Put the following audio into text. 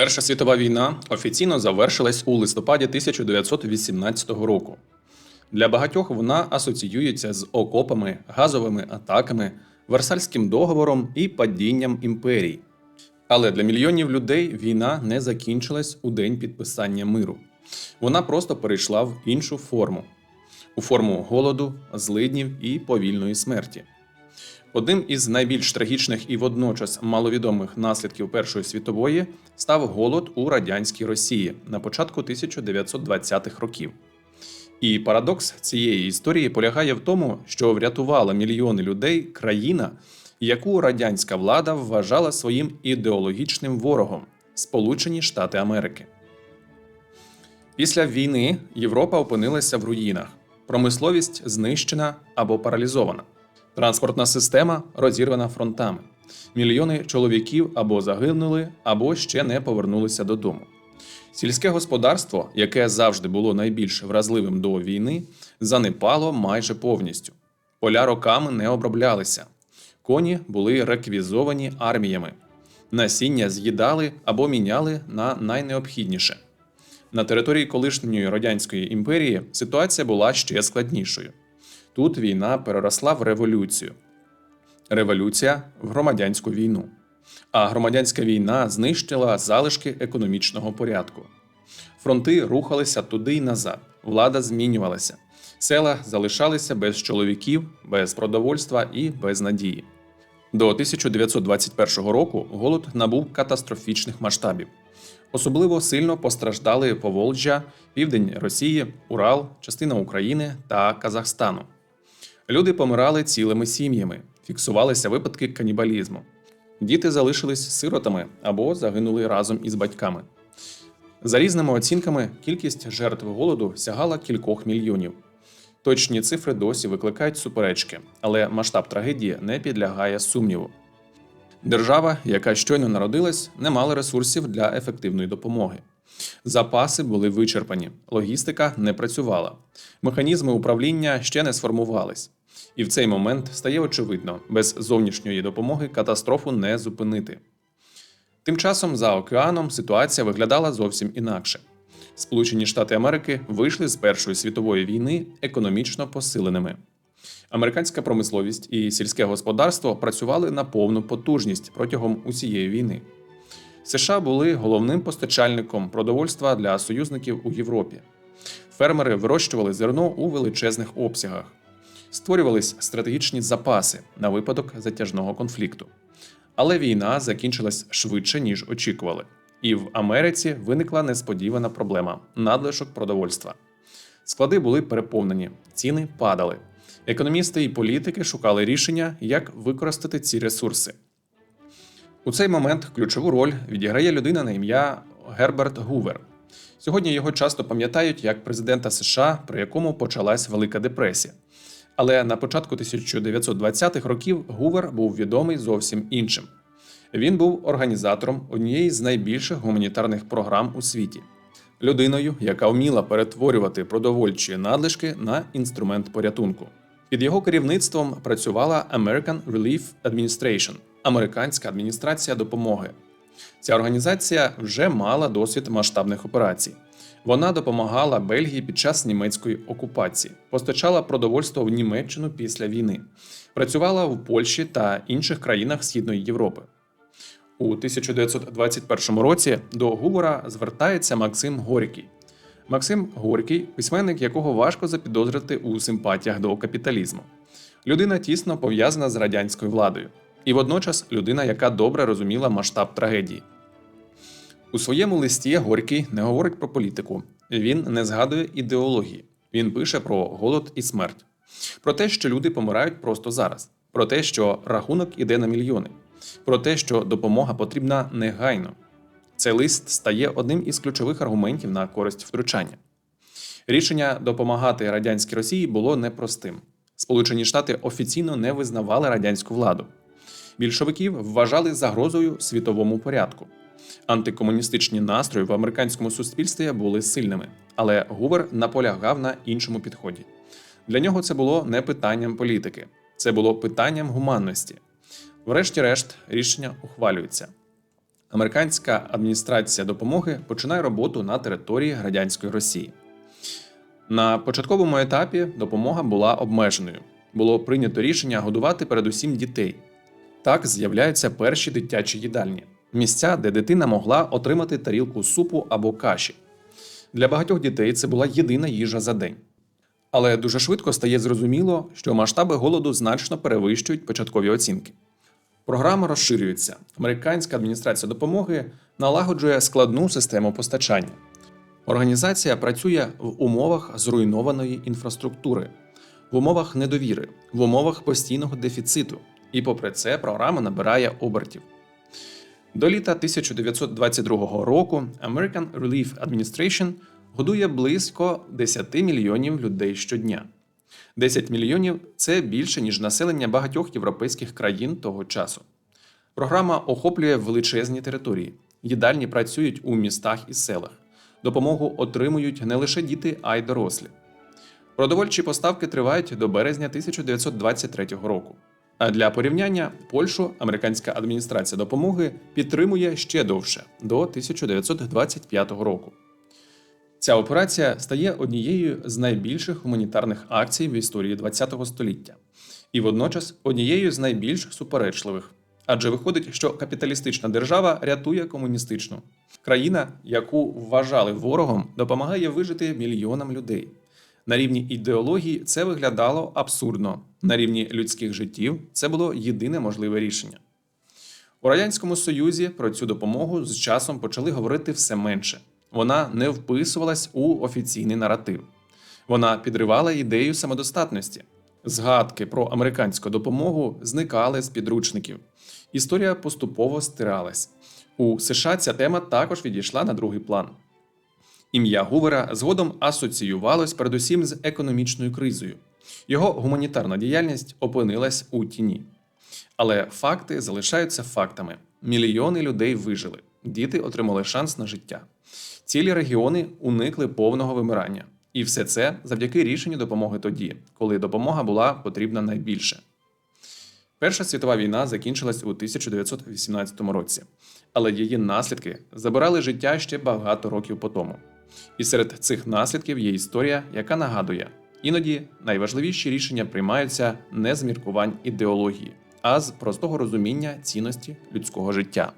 Перша світова війна офіційно завершилась у листопаді 1918 року. Для багатьох вона асоціюється з окопами, газовими атаками, Версальським договором і падінням імперій. Але для мільйонів людей війна не закінчилась у день підписання миру. Вона просто перейшла в іншу форму у форму голоду, злиднів і повільної смерті. Одним із найбільш трагічних і водночас маловідомих наслідків Першої світової став голод у радянській Росії на початку 1920-х років. І парадокс цієї історії полягає в тому, що врятувала мільйони людей країна, яку радянська влада вважала своїм ідеологічним ворогом Сполучені Штати Америки. Після війни Європа опинилася в руїнах, промисловість знищена або паралізована. Транспортна система розірвана фронтами. Мільйони чоловіків або загинули, або ще не повернулися додому. Сільське господарство, яке завжди було найбільш вразливим до війни, занепало майже повністю. Поля роками не оброблялися, коні були реквізовані арміями, насіння з'їдали або міняли на найнеобхідніше. На території колишньої радянської імперії ситуація була ще складнішою. Тут війна переросла в революцію. Революція в громадянську війну. А громадянська війна знищила залишки економічного порядку. Фронти рухалися туди й назад, влада змінювалася, села залишалися без чоловіків, без продовольства і без надії. До 1921 року голод набув катастрофічних масштабів. Особливо сильно постраждали Поволжя, південь Росії, Урал, частина України та Казахстану. Люди помирали цілими сім'ями, фіксувалися випадки канібалізму. Діти залишились сиротами або загинули разом із батьками. За різними оцінками, кількість жертв голоду сягала кількох мільйонів. Точні цифри досі викликають суперечки, але масштаб трагедії не підлягає сумніву. Держава, яка щойно народилась, не мала ресурсів для ефективної допомоги. Запаси були вичерпані, логістика не працювала, механізми управління ще не сформувались. І в цей момент стає очевидно, без зовнішньої допомоги катастрофу не зупинити. Тим часом за океаном ситуація виглядала зовсім інакше. Сполучені Штати Америки вийшли з Першої світової війни економічно посиленими. Американська промисловість і сільське господарство працювали на повну потужність протягом усієї війни. США були головним постачальником продовольства для союзників у Європі. Фермери вирощували зерно у величезних обсягах, створювались стратегічні запаси на випадок затяжного конфлікту. Але війна закінчилась швидше, ніж очікували. І в Америці виникла несподівана проблема надлишок продовольства. Склади були переповнені, ціни падали. Економісти і політики шукали рішення, як використати ці ресурси. У цей момент ключову роль відіграє людина на ім'я Герберт Гувер. Сьогодні його часто пам'ятають як президента США, при якому почалась Велика депресія. Але на початку 1920-х років Гувер був відомий зовсім іншим. Він був організатором однієї з найбільших гуманітарних програм у світі, людиною, яка вміла перетворювати продовольчі надлишки на інструмент порятунку. Під його керівництвом працювала American Relief Administration – американська адміністрація допомоги. Ця організація вже мала досвід масштабних операцій. Вона допомагала Бельгії під час німецької окупації, постачала продовольство в Німеччину після війни, працювала в Польщі та інших країнах Східної Європи. У 1921 році до Гувера звертається Максим Горький. Максим Горький, письменник, якого важко запідозрити у симпатіях до капіталізму. Людина тісно пов'язана з радянською владою, і водночас людина, яка добре розуміла масштаб трагедії. У своєму листі Горький не говорить про політику, він не згадує ідеології. Він пише про голод і смерть, про те, що люди помирають просто зараз, про те, що рахунок іде на мільйони, про те, що допомога потрібна негайно. Цей лист стає одним із ключових аргументів на користь втручання. Рішення допомагати радянській Росії було непростим. Сполучені Штати офіційно не визнавали радянську владу. Більшовиків вважали загрозою світовому порядку. Антикомуністичні настрої в американському суспільстві були сильними, але Гувер наполягав на іншому підході. Для нього це було не питанням політики, це було питанням гуманності. Врешті-решт, рішення ухвалюється. американська адміністрація допомоги починає роботу на території радянської Росії. На початковому етапі допомога була обмеженою. Було прийнято рішення годувати передусім дітей. Так з'являються перші дитячі їдальні місця, де дитина могла отримати тарілку супу або каші. Для багатьох дітей це була єдина їжа за день. Але дуже швидко стає зрозуміло, що масштаби голоду значно перевищують початкові оцінки. Програма розширюється. Американська адміністрація допомоги налагоджує складну систему постачання. Організація працює в умовах зруйнованої інфраструктури, в умовах недовіри, в умовах постійного дефіциту. І попри це програма набирає обертів. До літа 1922 року American Relief Administration годує близько 10 мільйонів людей щодня. 10 мільйонів це більше, ніж населення багатьох європейських країн того часу. Програма охоплює величезні території. Їдальні працюють у містах і селах. Допомогу отримують не лише діти, а й дорослі. Продовольчі поставки тривають до березня 1923 року. А для порівняння Польщу американська адміністрація допомоги підтримує ще довше до 1925 року. Ця операція стає однією з найбільших гуманітарних акцій в історії ХХ століття і водночас однією з найбільш суперечливих. Адже виходить, що капіталістична держава рятує комуністичну. Країна, яку вважали ворогом, допомагає вижити мільйонам людей. На рівні ідеології це виглядало абсурдно. На рівні людських життів це було єдине можливе рішення. У Радянському Союзі про цю допомогу з часом почали говорити все менше. Вона не вписувалась у офіційний наратив. Вона підривала ідею самодостатності. Згадки про американську допомогу зникали з підручників. Історія поступово стиралась. У США ця тема також відійшла на другий план. Ім'я Гувера згодом асоціювалось передусім з економічною кризою. Його гуманітарна діяльність опинилась у тіні. Але факти залишаються фактами: мільйони людей вижили, діти отримали шанс на життя. Цілі регіони уникли повного вимирання. І все це завдяки рішенню допомоги тоді, коли допомога була потрібна найбільше. Перша світова війна закінчилась у 1918 році, але її наслідки забирали життя ще багато років по тому. І серед цих наслідків є історія, яка нагадує, іноді найважливіші рішення приймаються не з міркувань ідеології, а з простого розуміння цінності людського життя.